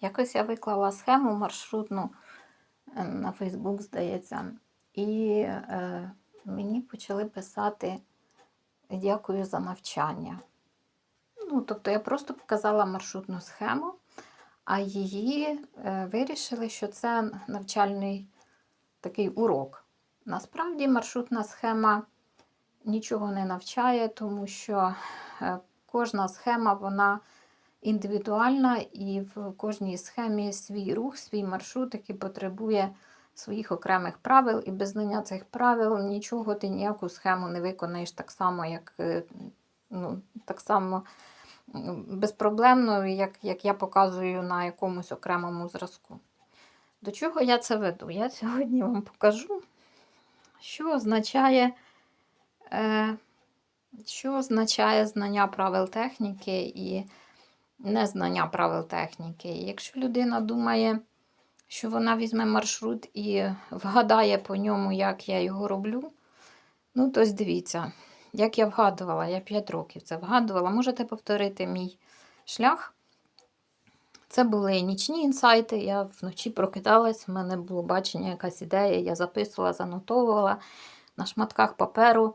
Якось я виклала схему маршрутну е, на Фейсбук, здається, і е, мені почали писати дякую за навчання. Ну, тобто я просто показала маршрутну схему, а її е, вирішили, що це навчальний такий урок. Насправді маршрутна схема нічого не навчає, тому що е, кожна схема вона індивідуальна і в кожній схемі свій рух, свій маршрут, який потребує своїх окремих правил, і без знання цих правил нічого ти ніяку схему не виконаєш так само, як е, ну, так само безпроблемно, як, як я показую на якомусь окремому зразку. До чого я це веду? Я сьогодні вам покажу, що означає, е, що означає знання правил техніки і незнання правил техніки. Якщо людина думає, що вона візьме маршрут і вгадає по ньому, як я його роблю, ну то дивіться, як я вгадувала, я 5 років це вгадувала. Можете повторити мій шлях. Це були нічні інсайти. Я вночі прокидалась, в мене було бачення, якась ідея, я записувала, занотовувала на шматках паперу,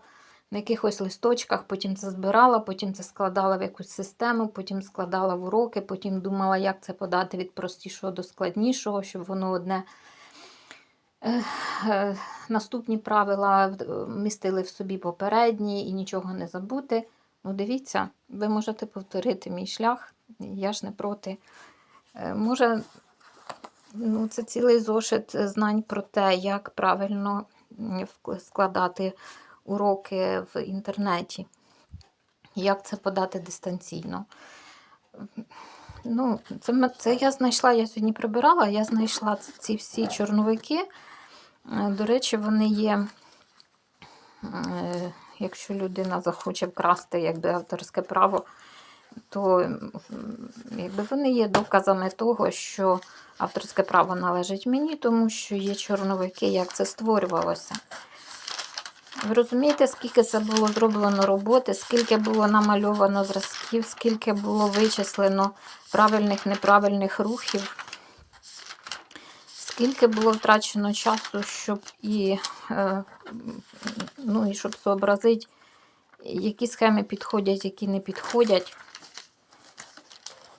на якихось листочках, потім це збирала, потім це складала в якусь систему, потім складала в уроки, потім думала, як це подати від простішого до складнішого, щоб воно одне. е, е, Наступні правила е, містили в собі попередні і нічого не забути. Ну, дивіться, ви можете повторити мій шлях, я ж не проти. Може, ну, це цілий зошит знань про те, як правильно складати уроки в інтернеті, як це подати дистанційно. Ну, це, це я знайшла, я сьогодні прибирала, я знайшла ці всі чорновики. Е, До речі, вони є, е, якщо людина захоче вкрасти якби, авторське право, то якби вони є доказами того, що авторське право належить мені, тому що є чорновики, як це створювалося. Ви розумієте, скільки це було зроблено роботи, скільки було намальовано зразків, скільки було вичислено правильних, неправильних рухів, скільки було втрачено часу, щоб і, е, ну, і щоб зобразити, які схеми підходять, які не підходять.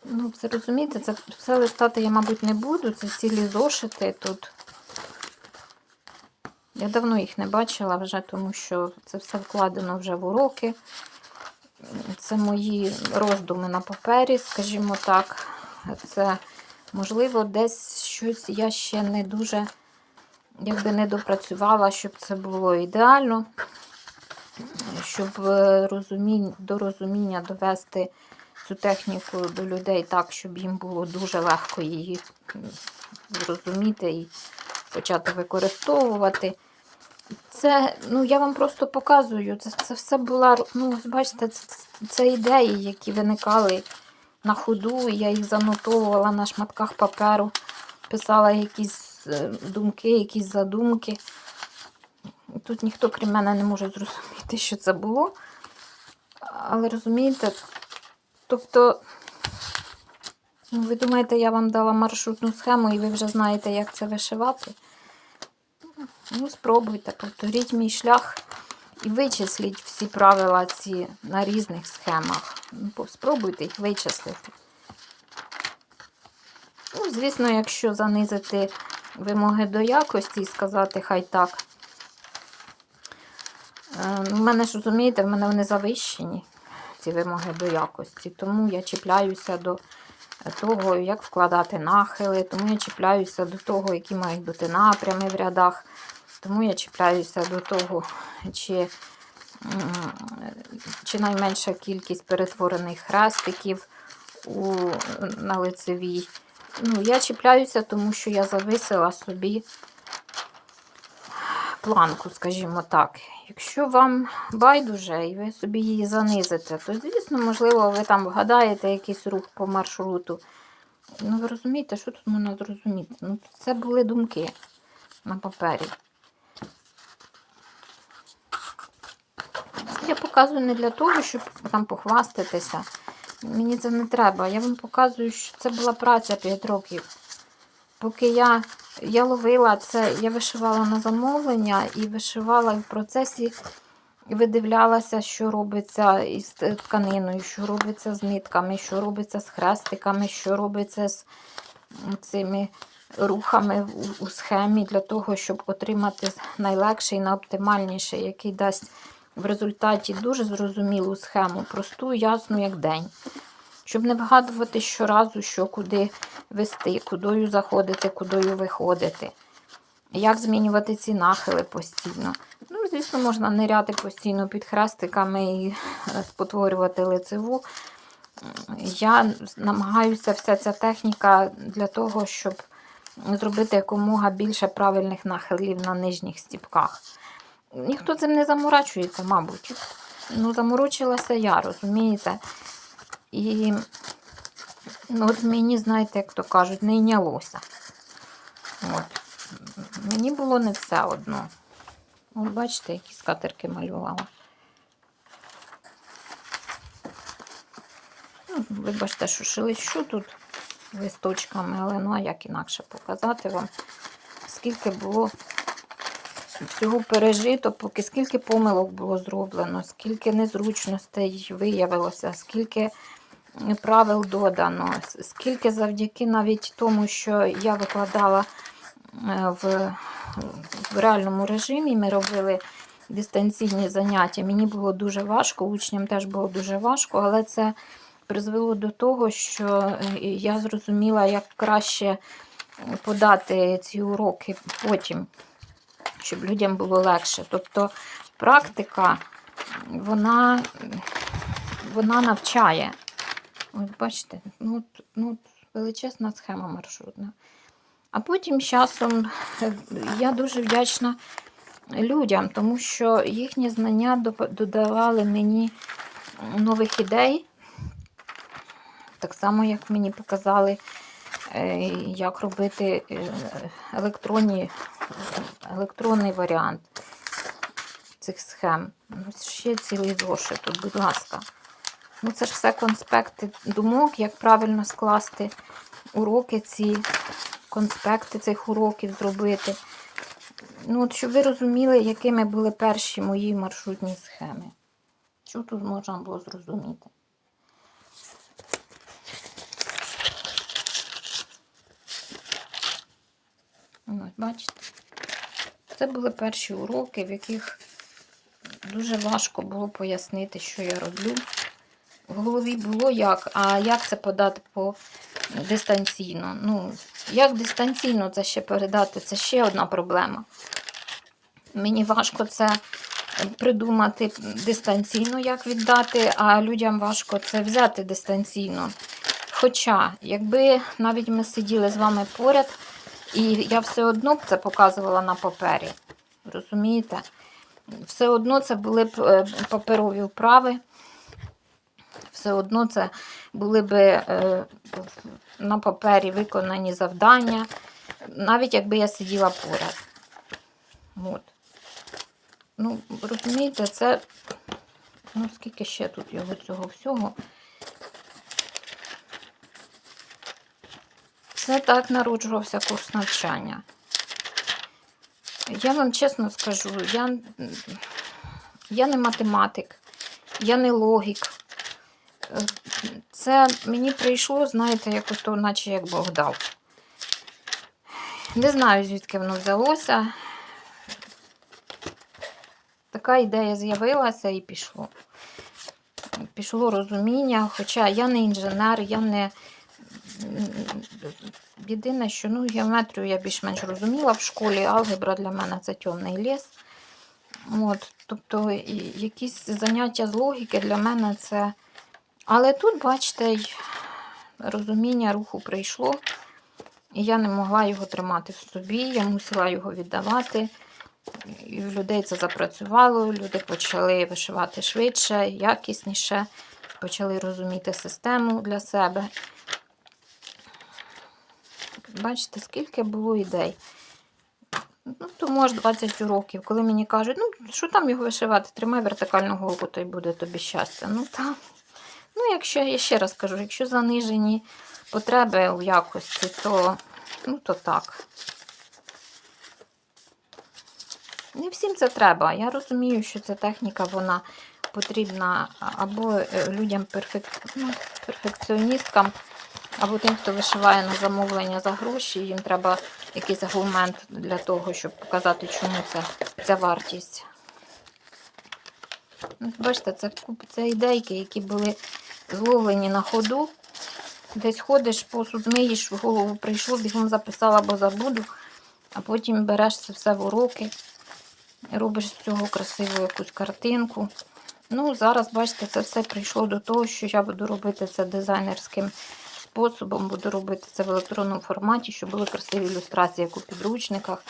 Ну, це розумієте, це все листати я, мабуть, не буду. Це цілі зошити тут. Я давно їх не бачила вже, тому що це все вкладено вже в уроки. Це мої роздуми на папері, скажімо так. Це, можливо, десь щось я ще не дуже якби не допрацювала, щоб це було ідеально, щоб е, до розуміння довести цю техніку до людей так, щоб їм було дуже легко її зрозуміти і почати використовувати. Це, ну, я вам просто показую. Це, це все була, ну, бачите, це, це ідеї, які виникали на ходу. Я їх занотовувала на шматках паперу, писала якісь е, думки, якісь задумки. Тут ніхто, крім мене, не може зрозуміти, що це було. Але розумієте, тобто, ну, ви думаєте, я вам дала маршрутну схему, і ви вже знаєте, як це вишивати? Ну, спробуйте, повторіть мій шлях і вичисліть всі правила ці на різних схемах. Ну, Спробуйте їх вичислити. Ну, звісно, якщо занизити вимоги до якості і сказати, хай так. Е, ну, В мене ж розумієте, в мене вони завищені, ці вимоги до якості. Тому я чіпляюся до того, як вкладати нахили, тому я чіпляюся до того, які мають бути напрями в рядах. Тому я чіпляюся до того, чи, чи найменша кількість перетворених хрестиків у, на лицевій. Ну, я чіпляюся, тому що я зависила собі планку, скажімо так. Якщо вам байдуже і ви собі її занизите, то, звісно, можливо, ви там вгадаєте якийсь рух по маршруту. Ну, ви розумієте, що тут можна зрозуміти? Ну, це були думки на папері. Я показую не для того, щоб там похвастатися. Мені це не треба. Я вам показую, що це була праця 5 років. Поки я, я ловила це, я вишивала на замовлення і вишивала в процесі видивлялася, що робиться із тканиною, що робиться з нитками, що робиться з хрестиками, що робиться з цими рухами у схемі для того, щоб отримати найлегший, найоптимальніший, який дасть в результаті дуже зрозумілу схему, просту, ясну, як день. Щоб не вигадувати щоразу, що куди вести, кудою заходити, кудою виходити. Як змінювати ці нахили постійно. Ну, звісно, можна ниряти постійно під хрестиками і е, спотворювати лицеву. Я намагаюся вся ця техніка для того, щоб зробити якомога більше правильних нахилів на нижніх стіпках. Ніхто цим не заморачується, мабуть. Ну, заморочилася я, розумієте? І ну, от мені, знаєте, як то кажуть, не йнялося. От. Мені було не все одно. От бачите, які скатерки малювала. Ну, вибачте, що шелещу тут листочками, але ну а як інакше показати вам, скільки було всього пережито, поки скільки помилок було зроблено, скільки незручностей виявилося, скільки правил додано, скільки завдяки навіть тому, що я викладала е, в, в реальному режимі, ми робили дистанційні заняття. Мені було дуже важко, учням теж було дуже важко, але це призвело до того, що е, я зрозуміла, як краще подати ці уроки потім, щоб людям було легше. Тобто практика, вона, вона навчає. Ось бачите, ну, ну, величезна схема маршрутна. А потім часом е, я дуже вдячна людям, тому що їхні знання додавали мені нових ідей. Так само, як мені показали, як робити е, електронні, електронний варіант цих схем. Ще цілий зошит тут, будь ласка. Ну, це ж все конспекти думок, як правильно скласти уроки, ці конспекти цих уроків зробити. Ну, от, щоб ви розуміли, якими були перші мої маршрутні схеми. Що тут можна було зрозуміти? Ну, Ось, бачите? Це були перші уроки, в яких дуже важко було пояснити, що я роблю. В голові було як, а як це подати по дистанційно? Ну, як дистанційно це ще передати? Це ще одна проблема. Мені важко це придумати дистанційно, як віддати, а людям важко це взяти дистанційно. Хоча, якби навіть ми сиділи з вами поряд, і я все одно б це показувала на папері. Розумієте? Все одно це були б е, паперові вправи. Все одно це були б е, на папері виконані завдання, навіть якби я сиділа поряд. От. Ну, розумієте, це. Ну, скільки ще тут його цього всього. Це так народжувався курс навчання. Я вам чесно скажу, я, я не математик, я не логік. Це мені прийшло, знаєте, як ото, наче як Бог дав. Не знаю, звідки воно взялося. Така ідея з'явилася і пішло. Пішло розуміння, хоча я не інженер, я не. Єдине, що ну, геометрію я більш-менш розуміла в школі, алгебра для мене це темний ліс. От, тобто якісь заняття з логіки для мене це. Але тут, бачите, розуміння руху прийшло, і я не могла його тримати в собі, я мусила його віддавати. І в людей це запрацювало, люди почали вишивати швидше, якісніше, почали розуміти систему для себе. Бачите, скільки було ідей. Ну, тому аж 20 уроків, коли мені кажуть, ну, що там його вишивати, тримай вертикальну голку, то й буде тобі щастя. Ну, там. Ну, якщо я ще раз кажу, якщо занижені потреби у якості, то, ну, то так. Не всім це треба. Я розумію, що ця техніка вона потрібна або е, людям перфек... ну, перфекціоністкам, або тим, хто вишиває на замовлення за гроші, їм треба якийсь аргумент для того, щоб показати, чому це, це вартість. Ну, Бачите, це, це ідейки, які були зловлені на ходу. Десь ходиш, посуд миєш, в голову прийшло, бігом записала, бо забуду, а потім береш це все в уроки, робиш з цього красиву якусь картинку. Ну, зараз, бачите, це все прийшло до того, що я буду робити це дизайнерським способом, буду робити це в електронному форматі, щоб були красиві ілюстрації, як у підручниках.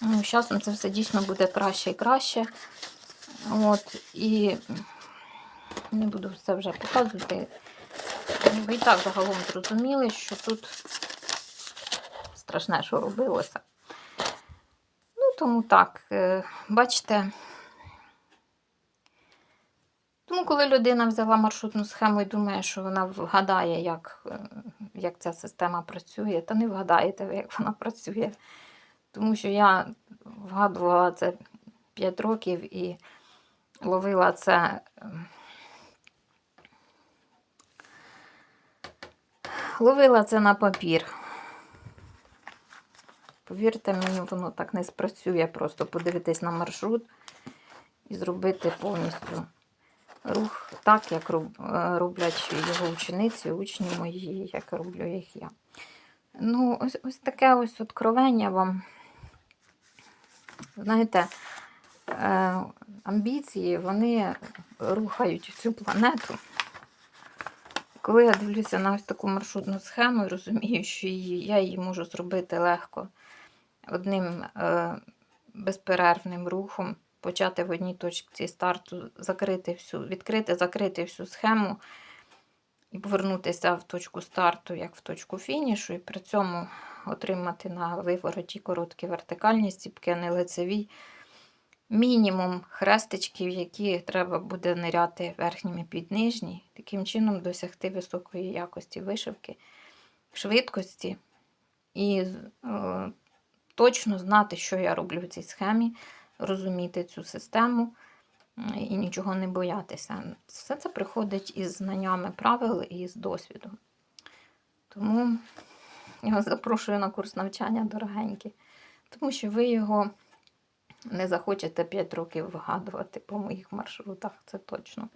Ну, з часом це все дійсно буде краще і краще. От, і не буду все вже показувати. Ви і так загалом зрозуміли, що тут страшне, що робилося. Ну, тому так, е, бачите. Тому, коли людина взяла маршрутну схему і думає, що вона вгадає, як, е, як ця система працює, то не вгадаєте як вона працює. Тому що я вгадувала це 5 років і ловила це. ем, Ловила це на папір. Повірте мені, воно так не спрацює. Просто подивитись на маршрут і зробити повністю рух так, як е, роблять його учениці, учні мої, як роблю їх я. Ну, ось, ось таке ось откровення вам. Знаєте, е, амбіції, вони рухають цю планету. Коли я дивлюся на ось таку маршрутну схему і розумію, що її, я її можу зробити легко одним е, безперервним рухом, почати в одній точці старту, закрити всю, відкрити, закрити всю схему і повернутися в точку старту, як в точку фінішу, і при цьому отримати на вивороті короткі вертикальні стіпки, а не лицеві. Мінімум хрестичків, які треба буде ниряти верхніми під нижні, таким чином досягти високої якості вишивки, швидкості і е, точно знати, що я роблю в цій схемі, розуміти цю систему і нічого не боятися. Все це приходить із знаннями правил і з досвідом. Тому я вас запрошую на курс навчання, дорогенькі, тому що ви його не захочете 5 років вигадувати по моїх маршрутах, це точно.